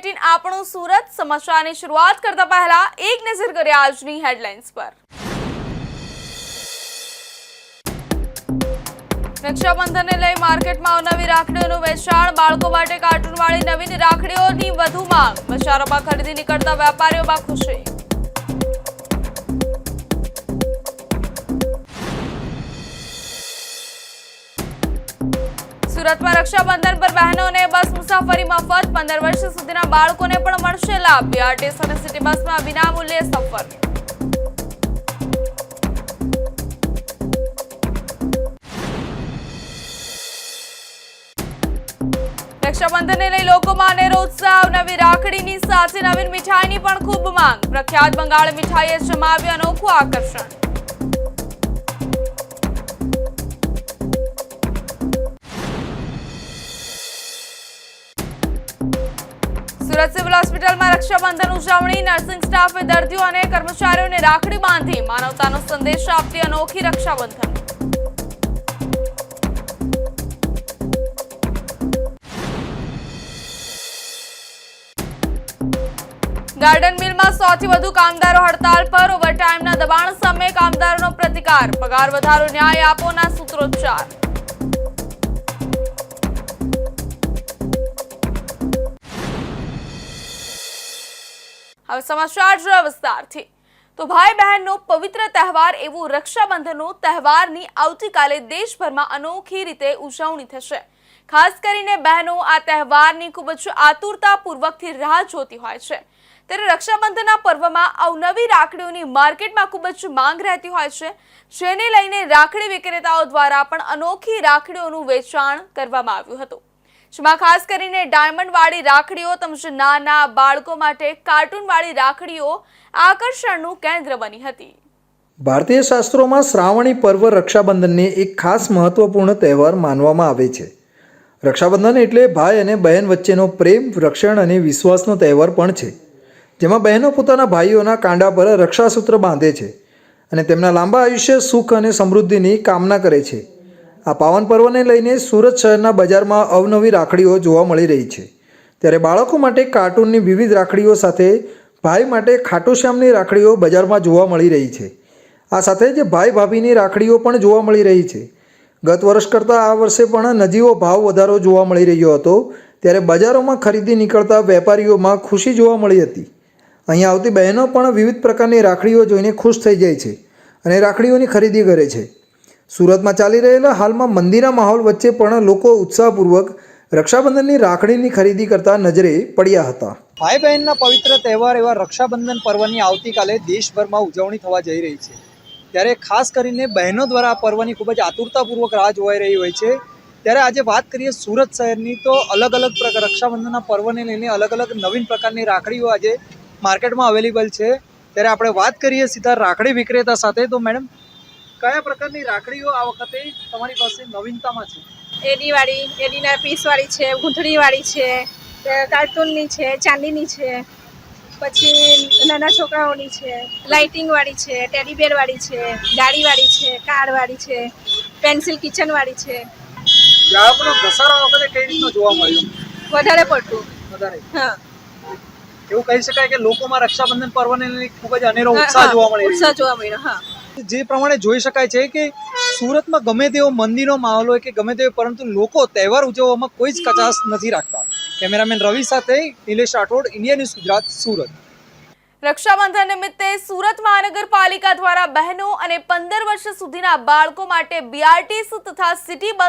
Eighteen આપણું સુરત, સમાચારની શરૂઆત કરતા પહેલા એક નજર કરીએ આજની હેડલાઇન્સ પર. રક્ષાબંધનને લઈ માર્કેટમાં અવનવી રાખડીઓનું વેચાણ, બાળકો માટે કાર્ટૂનવાળી નવીન રાખડીઓની વધુ માંગ. બજારોમાં ખરીદી નીકળતા વેપારીઓમાં ખુશી. સુરતમાં રક્ષાબંધન પર બહેનોને બસ મુસાફરી મફત પંદર વર્ષ સુધીના બાળકોને પણ મળશે લાભ. બીઆરટીએસ અને સિટી બસમાં વિનામૂલ્યે સફર. રક્ષાબંધનને લઈ લોકોમાં અનેરો ઉત્સાહ. નવી રાખડીની સાથે નવીન મીઠાઈની પણ ખૂબ માંગ. પ્રખ્યાત બંગાળ મીઠાઈએ જમાવ્યું અનોખું આકર્ષણ. સુરત સિવિલ હોસ્પિટલમાં રક્ષાબંધન ઉજવણી નર્સિંગ સ્ટાફે દર્દીઓ અને કર્મચારીઓને રાખડી બાંધી માનવતાનો સંદેશ આપતી અનોખી રક્ષાબંધન. ગાર્ડન મિલમાં સૌથી વધુ કામદારો હડતાલ પર ઓવરટાઈમના દબાણ સામે કામદારોનો પ્રતિકાર. પગાર વધારો, ન્યાય આપોના સૂત્રોચ્ચાર. હવે સમાચાર વિસ્તારથી. તો ભાઈ બહેનનો પવિત્ર તહેવાર એવું રક્ષાબંધનનો તહેવારની આવતીકાલે દેશભરમાં અનોખી રીતે ઉજવણી થશે. ખાસ કરીને બહેનો આ તહેવારની ખૂબ જ આતુરતાપૂર્વકથી રાહ જોતી હોય છે. ત્યારે રક્ષાબંધનના પર્વમાં અવનવી રાખડીઓની માર્કેટમાં ખૂબ જ માંગ રહેતી હોય છે. જેને લઈને રાખડી વિક્રેતાઓ દ્વારા પણ અનોખી રાખડીઓનું વેચાણ કરવામાં આવ્યું હતું. જેમાં ખાસ કરીને ડાયમંડ વાળી રાખડીઓ તેમજ નાના બાળકો માટે કાર્ટૂન વાળી રાખડીઓ આકર્ષણનું કેન્દ્ર બની હતી. ભારતીય શાસ્ત્રોમાં શ્રાવણી પર્વ રક્ષાબંધનને એક ખાસ મહત્વપૂર્ણ તહેવાર માનવામાં આવે છે. રક્ષાબંધન એટલે ભાઈ અને બહેન વચ્ચેનો પ્રેમ, રક્ષણ અને વિશ્વાસનો તહેવાર પણ છે. જેમાં બહેનો પોતાના ભાઈઓના કાંડા પર રક્ષાસૂત્ર બાંધે છે અને તેમના લાંબા આયુષ્ય સુખ અને સમૃદ્ધિની કામના કરે છે. આ પાવન પર્વને લઈને સુરત શહેરના બજારમાં અવનવી રાખડીઓ જોવા મળી રહી છે. ત્યારે બાળકો માટે કાર્ટૂનની વિવિધ રાખડીઓ સાથે ભાઈ માટે ખાટુશ્યામની રાખડીઓ બજારમાં જોવા મળી રહી છે. આ સાથે જ ભાઈ ભાભીની રાખડીઓ પણ જોવા મળી રહી છે. ગત વર્ષ કરતાં આ વર્ષે પણ નજીવો ભાવ વધારો જોવા મળી રહ્યો હતો. ત્યારે બજારોમાં ખરીદી નીકળતા વેપારીઓમાં ખુશી જોવા મળી હતી. અહીંયા આવતી બહેનો પણ વિવિધ પ્રકારની રાખડીઓ જોઈને ખુશ થઈ જાય છે અને રાખડીઓની ખરીદી કરે છે. સુરતમાં ચાલી રહેલા હાલમાં મંદિરના માહોલ વચ્ચે પણ લોકો ઉત્સાહપૂર્વક રક્ષાબંધનની રાખડીની ખરીદી કરતા નજરે પડ્યા હતા. ભાઈ બહેનના પવિત્ર તહેવાર એવા રક્ષાબંધન પર્વની આવતીકાલે દેશભરમાં ઉજવણી થવા જઈ રહી છે. ત્યારે ખાસ કરીને બહેનો દ્વારા આ પર્વની ખૂબ જ આતુરતાપૂર્વક રાહ જોવાઈ રહી હોય છે. ત્યારે આજે વાત કરીએ સુરત શહેરની, તો અલગ અલગ પ્રકાર રક્ષાબંધનના પર્વને લઈને અલગ અલગ નવીન પ્રકારની રાખડીઓ આજે માર્કેટમાં અવેલેબલ છે. ત્યારે આપણે વાત કરીએ સીધા રાખડી વિક્રેતા સાથે. તો મેડમ કયા પ્રકારની રાખડીઓ આ વખતે તમારી પાસે નવીનતામાં છે? એડી વાળી એડીના પીસ વાળી છે ગૂંથણી વાળી છે કાર્ટૂનની છે ચાંદીની છે પછી નાના છોકરાઓની છે લાઇટિંગ વાળી છે ટેડીબેર વાળી છે ગાડી વાળી છે કાર વાળી છે પેન્સિલ કિચન વાળી છે. ગ્રાહકોનો ઘસારો આ વખતે કઈ રીતનો જોવા મળ્યો? વધારે પડતું. વધારે? હા. એવું કહી શકાય કે લોકોમાં રક્ષાબંધન પર્વને ખૂબ જ અનેરો ઉત્સાહ જોવા મળે ઉત્સાહ જોવા મળ્યો હા. જે પ્રમાણે જોઈ શકાય છે કે સુરતમાં ગમે તેવો મંદિરનો માહોલ હોય કે ગમે તેવો, પરંતુ લોકો તહેવાર ઉજવવામાં કોઈ જ કચાશ નથી રાખતા. કેમેરામેન રવિ સાથે નિલેશ રાઠોડ, ઇન્ડિયા ન્યૂઝ ગુજરાત, સુરત. રક્ષાબંધન નિમિત્તે સુરત મહાનગરપાલિકા દ્વારા બહેનો અને પંદર વર્ષ સુધીના બાળકો માટે બીઆરટીએસ તથા સિટી બસ